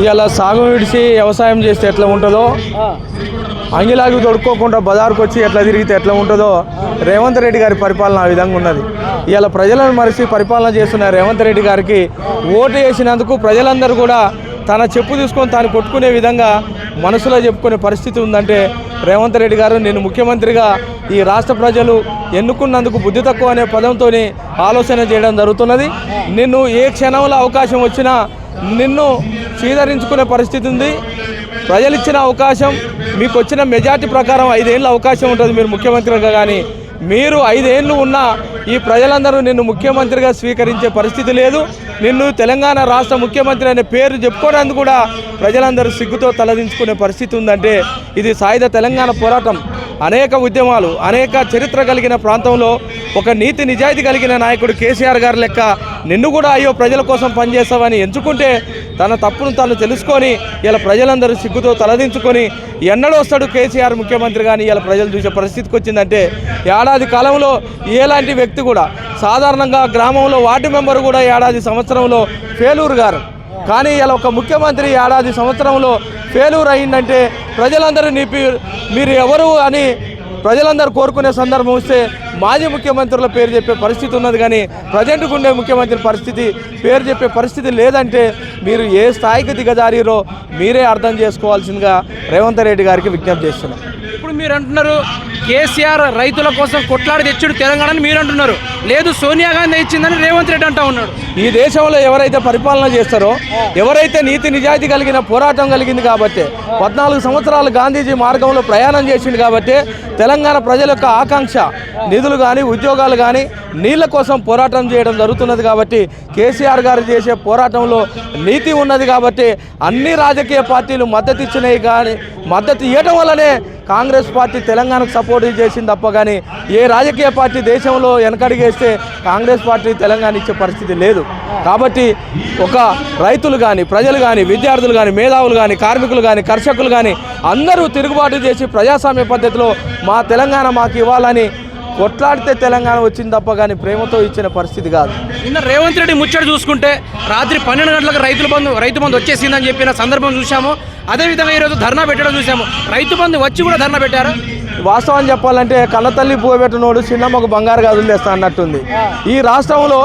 ఇవాళ సాగు విడిచి వ్యవసాయం చేస్తే ఎట్లా ఉంటుందో? అంగిలాగి తొడుక్కోకుండా బజార్కు వచ్చి ఎట్లా తిరిగితే ఎట్లా ఉంటుందో రేవంత్ రెడ్డి గారి పరిపాలన ఆ విధంగా ఉన్నది. ఇవాళ ప్రజలను మరిచి పరిపాలన చేస్తున్న రేవంత్ రెడ్డి గారికి ఓటు వేసినందుకు ప్రజలందరూ కూడా తన చెప్పు తీసుకొని తాను కొట్టుకునే విధంగా మనసులో చెప్పుకునే పరిస్థితి ఉందంటే రేవంత్ రెడ్డి గారు నేను ముఖ్యమంత్రిగా ఈ రాష్ట్ర ప్రజలు ఎన్నుకున్నందుకు బుద్ధి తక్కువ అనే పదంతో ఆలోచన చేయడం జరుగుతున్నది. నిన్ను ఏ క్షణంలో అవకాశం వచ్చినా నిన్ను స్వీకరించుకునే పరిస్థితి ఉంది. ప్రజలు ఇచ్చిన అవకాశం మీకు వచ్చిన మెజార్టీ ప్రకారం ఐదేళ్ళ అవకాశం ఉంటుంది మీరు ముఖ్యమంత్రిగా కానీ మీరు ఐదేళ్ళు ఉన్న ఈ ప్రజలందరూ నిన్ను ముఖ్యమంత్రిగా స్వీకరించే పరిస్థితి లేదు. నిన్ను తెలంగాణ రాష్ట్ర ముఖ్యమంత్రి అనే పేరు చెప్పుకోవడానికి కూడా ప్రజలందరూ సిగ్గుతో తలదించుకునే పరిస్థితి ఉందంటే ఇది సాయుధ తెలంగాణ పోరాటం. అనేక ఉద్యమాలు అనేక చరిత్ర కలిగిన ప్రాంతంలో ఒక నీతి నిజాయితీ కలిగిన నాయకుడు కేసీఆర్ గారు లెక్క నిన్ను కూడా అయ్యో ప్రజల కోసం పనిచేస్తావని ఎంచుకుంటే తన తప్పును తాను తెలుసుకొని ఇలా ప్రజలందరూ సిగ్గుతో తలదించుకొని ఎన్నడూ వస్తాడు కేసీఆర్ ముఖ్యమంత్రి కానీ ఇలా ప్రజలు చూసే పరిస్థితికి వచ్చిందంటే ఏడాది కాలంలో ఎలాంటి వ్యక్తి కూడా సాధారణంగా గ్రామంలో వార్డు మెంబర్ కూడా ఏడాది సంవత్సరంలో ఫేలూరు గారు. కానీ ఇలా ఒక ముఖ్యమంత్రి ఏడాది సంవత్సరంలో ఫెయిల్యూర్ అయిందంటే ప్రజలందరూ నిపి మీరు ఎవరు అని ప్రజలందరూ కోరుకునే సందర్భం వస్తే మాజీ ముఖ్యమంత్రుల పేరు చెప్పే పరిస్థితి ఉన్నది కానీ ప్రజెంట్కు ఉండే ముఖ్యమంత్రి పరిస్థితి పేరు చెప్పే పరిస్థితి లేదంటే మీరు ఏ స్థాయికి దిగజారిరో మీరే అర్థం చేసుకోవాల్సిందిగా రేవంత్ రెడ్డి గారికి విజ్ఞప్తి చేస్తున్నాం. ఇప్పుడు మీరు అంటున్నారు కేసీఆర్ రైతుల కోసం కొట్లాడి తెచ్చుడు తెలంగాణని మీరు అంటున్నారు. లేదు సోనియా గాంధీ ఇచ్చిందని రేవంత్ రెడ్డి అంటా ఉన్నాడు. ఈ దేశంలో ఎవరైతే పరిపాలన చేస్తారో ఎవరైతే నీతి నిజాయితీ కలిగిన పోరాటం కలిగింది కాబట్టి పద్నాలుగు సంవత్సరాలు గాంధీజీ మార్గంలో ప్రయాణం చేసింది కాబట్టి తెలంగాణ ప్రజల యొక్క ఆకాంక్ష నిధులు కానీ ఉద్యోగాలు కానీ నీళ్ళ కోసం పోరాటం చేయడం జరుగుతున్నది కాబట్టి కేసీఆర్ గారు చేసే పోరాటంలో నీతి ఉన్నది కాబట్టి అన్ని రాజకీయ పార్టీలు మద్దతు ఇచ్చినాయి కానీ మద్దతు ఇవ్వడం వల్లనే కాంగ్రెస్ పార్టీ తెలంగాణకు సపోర్ట్ చేసింది తప్ప కానీ ఏ రాజకీయ పార్టీ దేశంలో వెనకడిగేస్తే కాంగ్రెస్ పార్టీ తెలంగాణ ఇచ్చే పరిస్థితి లేదు. కాబట్టి ఒక రైతులు కానీ ప్రజలు కానీ విద్యార్థులు కానీ మేధావులు కానీ కార్మికులు కానీ కర్షకులు కానీ అందరూ తిరుగుబాటు చేసి ప్రజాస్వామ్య పద్ధతిలో మా తెలంగాణ మాకు ఇవ్వాలని కొట్లాడితే తెలంగాణ వచ్చింది తప్ప కానీ ప్రేమతో ఇచ్చిన పరిస్థితి కాదు. నిన్న రేవంత్ రెడ్డి ముచ్చట చూసుకుంటే రాత్రి పన్నెండు గంటలకు రైతుల బంధు రైతు బంధు వచ్చేసిందని చెప్పిన సందర్భం చూసాము అదేవిధంగా ఈరోజు ధర్నా పెట్టడం చూసాము రైతు బంధు వచ్చి కూడా ధర్నా పెట్టారు? వాస్తవం చెప్పాలంటే కన్నతల్లి పువ్వుపెట్టినోడు చిన్నమ్మకు బంగారు గాజులు తెస్తా అన్నట్టుంది. ఈ రాష్ట్రంలో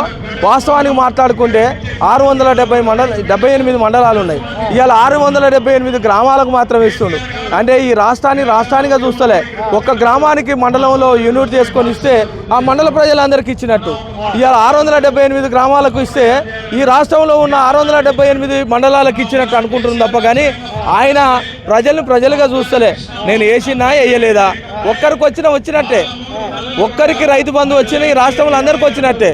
వాస్తవానికి మాట్లాడుకుంటే ఆరు వందల డెబ్బై మండల డెబ్బై ఎనిమిది మండలాలు ఉన్నాయి. ఇవాళ ఆరు వందల డెబ్బై ఎనిమిది గ్రామాలకు మాత్రం ఇస్తుండు. అంటే ఈ రాష్ట్రాన్ని రాష్ట్రానిగా చూస్తలే. ఒక్క గ్రామానికి మండలంలో యూనిట్ చేసుకొని ఇస్తే ఆ మండల ప్రజలందరికీ ఇచ్చినట్టు. ఇవాళ ఆరు వందల డెబ్బై ఎనిమిది గ్రామాలకు ఇస్తే ఈ రాష్ట్రంలో ఉన్న ఆరు వందల డెబ్బై ఎనిమిది మండలాలకు ఇచ్చినట్టు అనుకుంటుంది తప్ప కానీ ఆయన ప్రజలను ప్రజలుగా చూస్తలే. నేను వేసినా వేయలేదా ఒక్కరికి వచ్చినా వచ్చినట్టే. ఒక్కరికి రైతు బంధు వచ్చిన ఈ రాష్ట్రంలో అందరికి వచ్చినట్టే.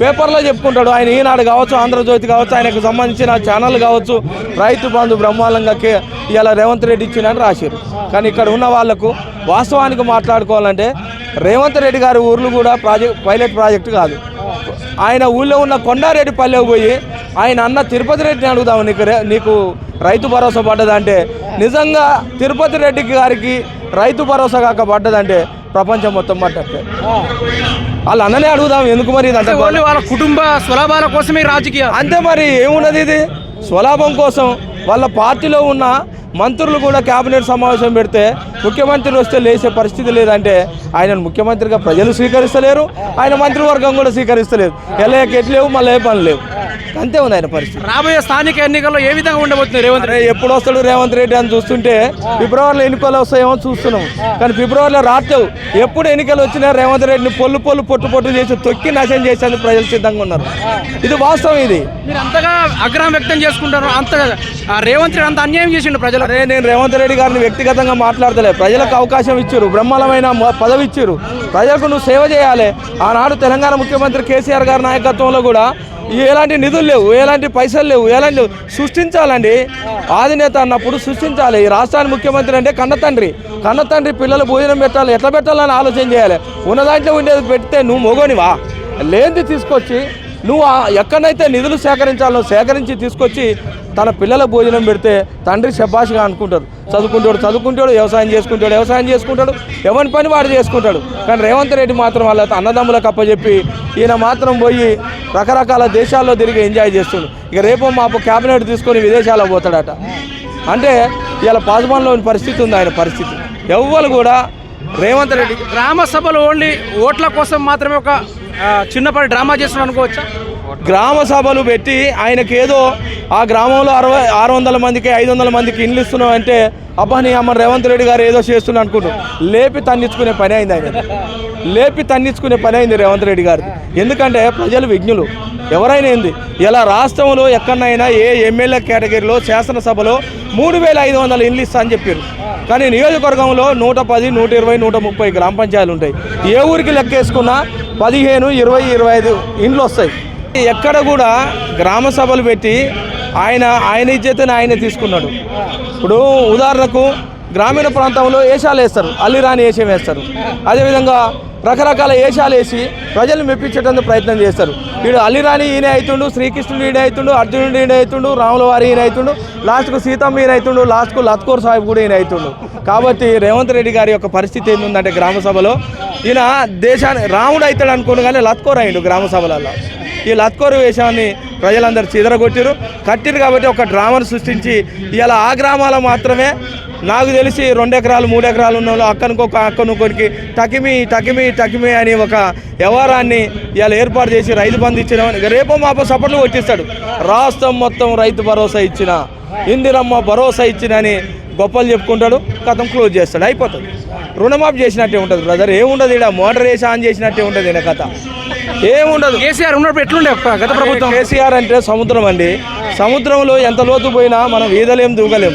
పేపర్లో చెప్పుకుంటాడు ఆయన ఈనాడు కావచ్చు ఆంధ్రజ్యోతి కావచ్చు ఆయనకు సంబంధించిన ఛానల్ కావచ్చు రైతు బంధు బ్రహ్మాండంగా ఇలా రేవంత్ రెడ్డి ఇచ్చిందని రాశారు కానీ ఇక్కడ ఉన్న వాళ్ళకు వాస్తవానికి మాట్లాడుకోవాలంటే రేవంత్ రెడ్డి గారి ఊర్లు కూడా ప్రాజెక్ట్ పైలట్ ప్రాజెక్టు కాదు. ఆయన ఊళ్ళో ఉన్న కొండారెడ్డి పల్లెకు పోయి ఆయన అన్న తిరుపతి రెడ్డిని అడుగుదాము నీకు నీకు రైతు భరోసా పడ్డదంటే నిజంగా తిరుపతి రెడ్డి గారికి రైతు భరోసా కాక పడ్డదంటే ప్రపంచం మొత్తం పడ్డట్టే. వాళ్ళు అన్ననే అడుగుదాం ఎందుకు మరి వాళ్ళ కుటుంబ స్వలాభాల కోసమే రాజకీయ. అంతే మరి ఏమున్నది ఇది? స్వలాభం కోసం వాళ్ళ పార్టీలో ఉన్న మంత్రులు కూడా కేబినెట్ సమావేశం పెడితే ముఖ్యమంత్రి వస్తే లేచే పరిస్థితి లేదంటే ఆయనను ముఖ్యమంత్రిగా ప్రజలు స్వీకరిస్తలేరు ఆయన మంత్రివర్గం కూడా స్వీకరిస్తలేదు. ఎలా ఎట్లేవు మళ్ళీ ఏ పని లేవు. అంతే ఉంది ఆయన పరిస్థితి. రాబోయే స్థానిక ఎన్నికల్లో ఏ విధంగా ఉండబోతుంది రేవంత్ అరే ఎప్పుడు వస్తాడు రేవంత్ రెడ్డి అని చూస్తుంటే ఫిబ్రవరిలో ఎన్నికలు వస్తాయేమో చూస్తున్నాం. కానీ ఫిబ్రవరిలో రాట్లేవు. ఎప్పుడు ఎన్నికలు వచ్చినా రేవంత్ రెడ్డిని పొల్లు పొల్లు పొట్టు పొట్టు చేసి తొక్కి నాశనం చేసేందుకు ప్రజలు సిద్ధంగా ఉన్నారు. ఇది వాస్తవం ఇది. మీరు అంతగా ఆగ్రహం వ్యక్తం చేసుకుంటారు. అంత ఆ రేవంత్ రెడ్డి అంత అన్యాయం చేసిండు ప్రజలకు. అరే నేను రేవంత్ రెడ్డి గారిని వ్యక్తిగతంగా మాట్లాడతలే. ప్రజలకు అవకాశం ఇచ్చారు. బ్రహ్మాండమైన మ- పదవి ఇచ్చారు. ప్రజలకు నువ్వు సేవ చేయాలి. ఆనాడు తెలంగాణ ముఖ్యమంత్రి కేసీఆర్ గారి నాయకత్వంలో కూడా ఎలాంటి నిధులు లేవు ఎలాంటి పైసలు లేవు ఎలాంటి సృష్టించాలండి? ఆధినేత అన్నప్పుడు సృష్టించాలి. ఈ రాష్ట్రానికి ముఖ్యమంత్రి అంటే కన్న తండ్రి. కన్న తండ్రి పిల్లలు భోజనం పెట్టాలి. ఎట్లా పెట్టాలని ఆలోచన చేయాలి? ఉన్న దాంట్లో ఉండేది పెడితే నువ్వు మొగోనివా? లేనిది తీసుకొచ్చి నువ్వు ఎక్కడైతే నిధులు సేకరించాలో సేకరించి తీసుకొచ్చి తన పిల్లల భోజనం పెడితే తండ్రి శబాష్గా అనుకుంటారు చదువుకుంటాడు చదువుకుంటాడు వ్యవసాయం చేసుకుంటాడు వ్యవసాయం చేసుకుంటాడు ఎవరి పని వాడు చేసుకుంటాడు. కానీ రేవంత్ రెడ్డి మాత్రం వాళ్ళ అన్నదమ్ములకు అప్పచెప్పి ఈయన మాత్రం పోయి రకరకాల దేశాల్లో తిరిగి ఎంజాయ్ చేస్తుంది ఇక రేపు మాపు క్యాబినెట్ తీసుకొని విదేశాలకు పోతాడట. అంటే ఇలా పాజ్మాన్లోని పరిస్థితి ఉంది ఆయన పరిస్థితి. ఎవ్వరు కూడా రేవంత్ రెడ్డి గ్రామ సభలు ఓన్లీ ఓట్ల కోసం మాత్రమే ఒక చిన్నపాటి డ్రామా చేస్తున్నాడు అనుకోవచ్చా? గ్రామ సభలు పెట్టి ఆయనకి ఏదో ఆ గ్రామంలో అరవై ఆరు వందల మందికి ఐదు వందల మందికి ఇండ్లు ఇస్తున్నాం అంటే అబ్బా నీ అమ్మ రేవంత్ రెడ్డి గారు ఏదో చేస్తున్నా అనుకుంటాం. లేపి తన్నించుకునే పని అయింది ఆయన లేపి తన్నించుకునే పని అయింది రేవంత్ రెడ్డి గారు ఎందుకంటే ప్రజలు విజ్ఞులు. ఎవరైనా ఏంది? ఇలా రాష్ట్రంలో ఎక్కడైనా ఏ ఎమ్మెల్యే కేటగిరీలో శాసనసభలో మూడు వేల ఐదు వందల ఇండ్లు ఇస్తా అని చెప్పారు. కానీ నియోజకవర్గంలో నూట పది నూట ఇరవై నూట ముప్పై గ్రామ పంచాయతీలు ఉంటాయి. ఏ ఊరికి లెక్కేసుకున్నా పదిహేను ఇరవై ఇరవై ఐదు ఇండ్లు వస్తాయి. ఎక్కడ కూడా గ్రామ సభలు పెట్టి ఆయన ఆయన ఇజ్జతని ఆయన తీసుకున్నాడు. ఇప్పుడు ఉదాహరణకు గ్రామీణ ప్రాంతంలో ఏషాలు వేస్తారు అల్లిరాని ఏషం వేస్తారు. అదేవిధంగా రకరకాల ఏషాలు వేసి ప్రజలు మెప్పించేటందుకు ప్రయత్నం చేస్తారు. వీడు అల్లిరాని ఈయన అవుతుండు శ్రీకృష్ణుడు ఈయన అవుతుండు అర్జునుడు ఈయన అవుతుండు రాముల వారి ఈయన అవుతుండు లాస్ట్కు సీతమ్మ ఈయన అవుతుండు లాస్ట్కు లత్కోర్ సాహిబ్ కూడా ఈయన అవుతుండు కాబట్టి రేవంత్ రెడ్డి గారి యొక్క పరిస్థితి ఏంటంటే గ్రామ సభలో ఈయన దేశాన్ని రాముడు అవుతాడు అనుకోండి కానీ లత్కోర్ అయ్యిండు గ్రామ సభలలో ఈ లత్కోరు వేషాన్ని ప్రజలందరూ చిదరగొట్టిరు కట్టిరు కాబట్టి ఒక డ్రామాను సృష్టించి ఇలా ఆ గ్రామాల మాత్రమే నాకు తెలిసి రెండు ఎకరాలు మూడు ఎకరాలు ఉన్న వాళ్ళు అక్కనుకొక అక్కనుకొనికి టకిమి టకిమి టకిమి అని ఒక వ్యవహారాన్ని ఇలా ఏర్పాటు చేసి రైతు బంధు ఇచ్చిన రేపో మాపో సపోర్ట్లు కొట్టిస్తాడు. రాష్ట్రం మొత్తం రైతు భరోసా ఇచ్చిన ఇందిరమ్మ భరోసా ఇచ్చిన అని గొప్పలు చెప్పుకుంటాడు కథం క్లోజ్ చేస్తాడు. అయిపోతుంది. రుణమాఫీ చేసినట్టే ఉంటుంది బ్రదర్. ఏముండదు ఇక్కడ మోటార్ వేసి ఆన్ చేసినట్టే ఉంటుంది ఈయన కథ. ఏముండదు. కేసీఆర్ ఉన్నప్పుడు ఎట్లుండే గత ప్రభుత్వం. కేసీఆర్ అంటే సముద్రం అండి. సముద్రంలో ఎంత లోతు పోయినా మనం ఈదలేం దూకలేం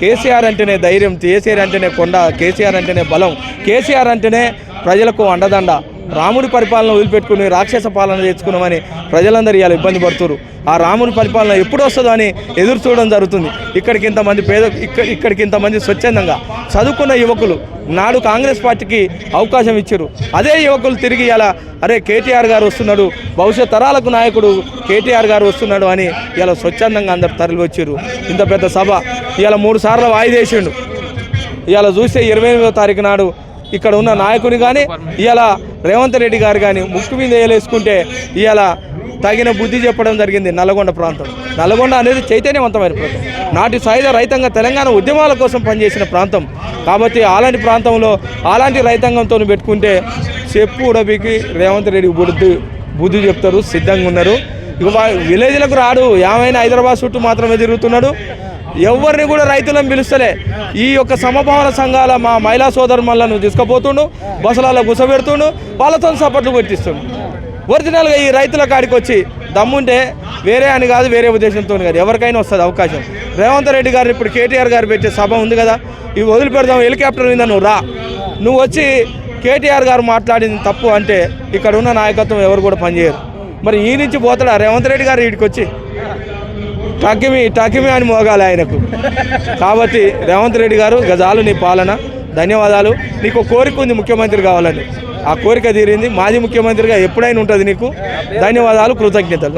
కేసీఆర్ అంటేనే ధైర్యం కేసీఆర్ అంటేనే కొండ కేసీఆర్ అంటేనే బలం కేసీఆర్ అంటేనే ప్రజలకు అండదండ. రాముడి పరిపాలన వదిలిపెట్టుకుని రాక్షస పాలన తెచ్చుకున్నామని ప్రజలందరూ ఇలా ఇబ్బంది పడుతున్నారు ఆ రాముడి పరిపాలన ఎప్పుడు వస్తుందో అని ఎదురు చూడడం జరుగుతుంది. ఇక్కడికి ఇంతమంది పేద ఇక్కడ ఇక్కడికి ఇంతమంది స్వచ్ఛందంగా చదువుకున్న యువకులు నాడు కాంగ్రెస్ పార్టీకి అవకాశం ఇచ్చారు. అదే యువకులు తిరిగి ఇలా అరే కేటీఆర్ గారు వస్తున్నాడు భవిష్యత్ తరాలకు నాయకుడు కేటీఆర్ గారు వస్తున్నాడు అని ఇలా స్వచ్ఛందంగా అందరు తరలి వచ్చారు. ఇంత పెద్ద సభ ఇలా మూడు సార్లు వాయిదేసిండు. ఇవాళ చూస్తే ఇరవై ఎనిమిదో తారీఖు నాడు ఇక్కడ ఉన్న నాయకుని కానీ ఇలా రేవంత్ రెడ్డి గారు కానీ ముక్కు మీద వేలేసుకుంటే ఇలా తగిన బుద్ధి చెప్పడం జరిగింది నల్గొండ ప్రాంతం. నల్గొండ అనేది చైతన్యవంతమైన ప్రాంతం. నాటి సాయుధ రైతాంగ తెలంగాణ ఉద్యమాల కోసం పనిచేసిన ప్రాంతం. కాబట్టి అలాంటి ప్రాంతంలో అలాంటి రైతాంగంతో పెట్టుకుంటే చెప్పు ఉడబికి రేవంత్ రెడ్డి బుద్ధి బుద్ధి చెప్తారు సిద్ధంగా ఉన్నారు. ఇక విలేజ్లకు రాడు. ఏమైనా హైదరాబాద్ చుట్టూ మాత్రమే తిరుగుతున్నాడు. ఎవరిని కూడా రైతులను పిలుస్తలే. ఈ యొక్క సమభావన సంఘాల మా మహిళా సోదరుమల్లను తీసుకుపోతుండు బసలాల్లో గుసబెడుతుండు వాళ్ళతో సపోర్ట్లు కొట్టిస్తుండు ఒరిజినల్గా ఈ రైతుల కాడికి వచ్చి దమ్ముంటే వేరే అని కాదు వేరే ఉద్దేశంతో కాదు. ఎవరికైనా వస్తుంది అవకాశం. రేవంత్ రెడ్డి గారు ఇప్పుడు కేటీఆర్ గారు పెట్టే సభ ఉంది కదా ఇవి వదిలిపెడదాం హెలికాప్టర్ మీద నువ్వు రా. నువ్వు వచ్చి కేటీఆర్ గారు మాట్లాడింది తప్పు అంటే ఇక్కడ ఉన్న నాయకత్వం ఎవరు కూడా పనిచేయరు. మరి ఈ నుంచి పోతాడా రేవంత్ రెడ్డి గారు వీడికి వచ్చి? టకిమి టకిమి అని మోగాలి ఆయనకు. కాబట్టి రేవంత్ రెడ్డి గారు గజాలు నీ పాలన. ధన్యవాదాలు. నీకు కోరిక ఉంది ముఖ్యమంత్రి కావాలని. ఆ కోరిక తీరింది. మాజీ ముఖ్యమంత్రిగా ఎప్పుడైనా ఉంటుంది నీకు. ధన్యవాదాలు కృతజ్ఞతలు.